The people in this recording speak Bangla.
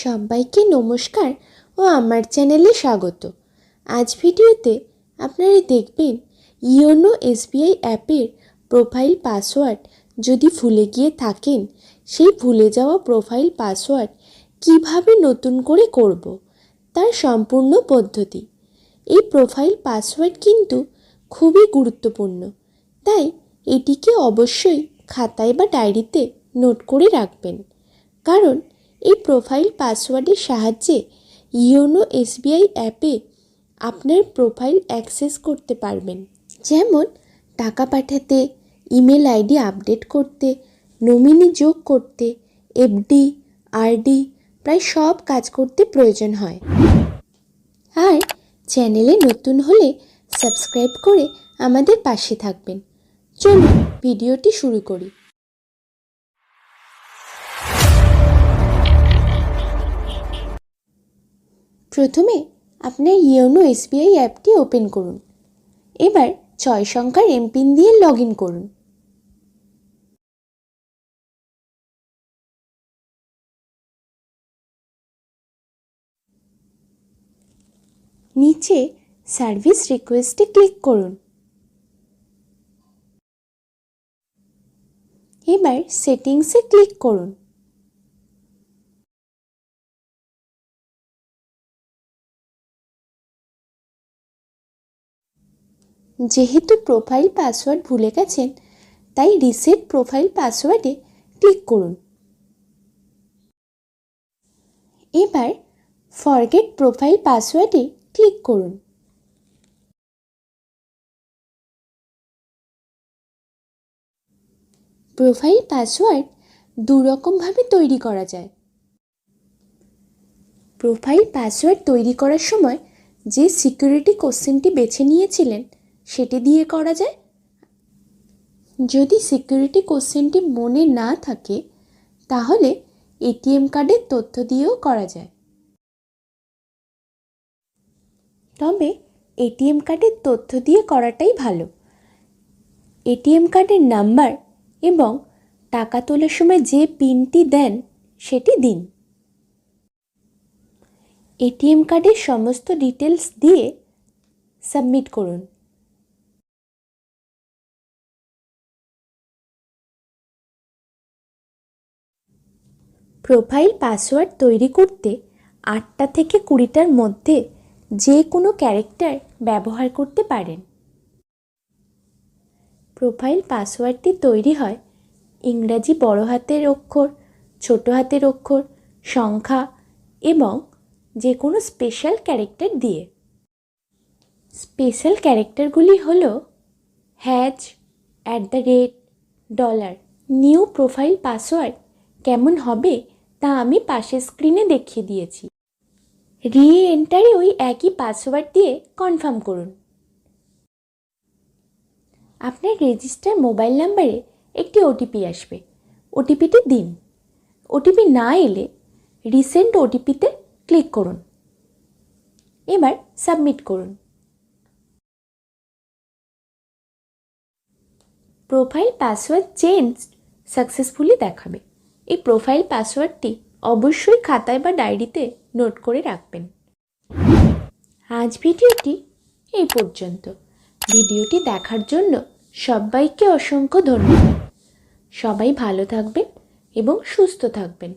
সবাইকে নমস্কার ও আমার চ্যানেলে স্বাগত। আজ ভিডিওতে আপনারা দেখবেন ইয়োনো এসবিআই অ্যাপের প্রোফাইল পাসওয়ার্ড যদি ভুলে গিয়ে থাকেন, সেই ভুলে যাওয়া প্রোফাইল পাসওয়ার্ড কীভাবে নতুন করে করব, তার সম্পূর্ণ পদ্ধতি। এই প্রোফাইল পাসওয়ার্ড কিন্তু খুবই গুরুত্বপূর্ণ, তাই এটিকে অবশ্যই খাতায় বা ডায়েরিতে নোট করে রাখবেন। কারণ এই প্রোফাইল পাসওয়ার্ডের সাহায্যে ইয়োনো এসবিআই অ্যাপে আপনার প্রোফাইল অ্যাক্সেস করতে পারবেন। যেমন, টাকা পাঠাতে ইমেল আইডি আপডেট করতে নমিনি যোগ করতে এফডি আরডি প্রায় সব কাজ করতে প্রয়োজন হয়। আর চ্যানেলে নতুন হলে সাবস্ক্রাইব করে আমাদের পাশে থাকবেন। চলুন, ভিডিওটি শুরু করি। প্রথমে আপনার ইয়োনো এসবিআই অ্যাপটি ওপেন করুন। এবার ছয় সংখ্যার এমপিন দিয়ে লগ ইন করুন। নিচে সার্ভিস রিকোয়েস্টে ক্লিক করুন। এবার সেটিংসে ক্লিক করুন। যেহেতু প্রোফাইল পাসওয়ার্ড ভুলে গেছেন, তাই রিসেট প্রোফাইল পাসওয়ার্ডে ক্লিক করুন। এবার ফরগেট প্রোফাইল পাসওয়ার্ডে ক্লিক করুন। প্রোফাইল পাসওয়ার্ড দুরকমভাবে তৈরি করা যায়। প্রোফাইল পাসওয়ার্ড তৈরি করার সময় যে সিকিউরিটি কোশ্চেনটি বেছে নিয়েছিলেন সেটি দিয়ে করা যায়? যদি সিকিউরিটি কোশ্চেনটি মনে না থাকে, তাহলে এটিএম কার্ডের তথ্য দিয়েও করা যায়। তবে এটিএম কার্ডের তথ্য দিয়ে করাটাই ভালো। এটিএম কার্ডের নাম্বার এবং টাকা তোলার সময় যে পিনটি দেন, সেটি দিন। এটিএম কার্ডের সমস্ত ডিটেলস দিয়ে সাবমিট করুন। প্রোফাইল পাসওয়ার্ড তৈরি করতে আটটা থেকে কুড়িটার মধ্যে যে কোনো ক্যারেক্টার ব্যবহার করতে পারেন। প্রোফাইল পাসওয়ার্ডটি তৈরি হয় ইংরাজি বড় হাতের অক্ষর, ছোট হাতের অক্ষর, সংখ্যা এবং যে কোনো স্পেশাল ক্যারেক্টার দিয়ে। স্পেশাল ক্যারেক্টারগুলি হলো hash at the rate, dollar. New profile password কেমন হবে তা আমি পাশের স্ক্রিনে দেখিয়ে দিয়েছি। রি এন্টারে ওই একই পাসওয়ার্ড দিয়ে কনফার্ম করুন। আপনার রেজিস্টার মোবাইল নাম্বারে একটি ওটিপি আসবে। ওটিপিটি দিন। ওটিপি না এলে রিসেন্ট ওটিপিতে ক্লিক করুন। এবার সাবমিট করুন। প্রোফাইল পাসওয়ার্ড চেঞ্জ সাকসেসফুলি দেখাবে। এই প্রোফাইল পাসওয়ার্ডটি অবশ্যই খাতায় বা ডায়েরিতে নোট করে রাখবেন। আজ ভিডিওটি এই পর্যন্ত। ভিডিওটি দেখার জন্য সবাইকে অসংখ্য ধন্যবাদ। সবাই ভালো থাকবেন এবং সুস্থ থাকবেন।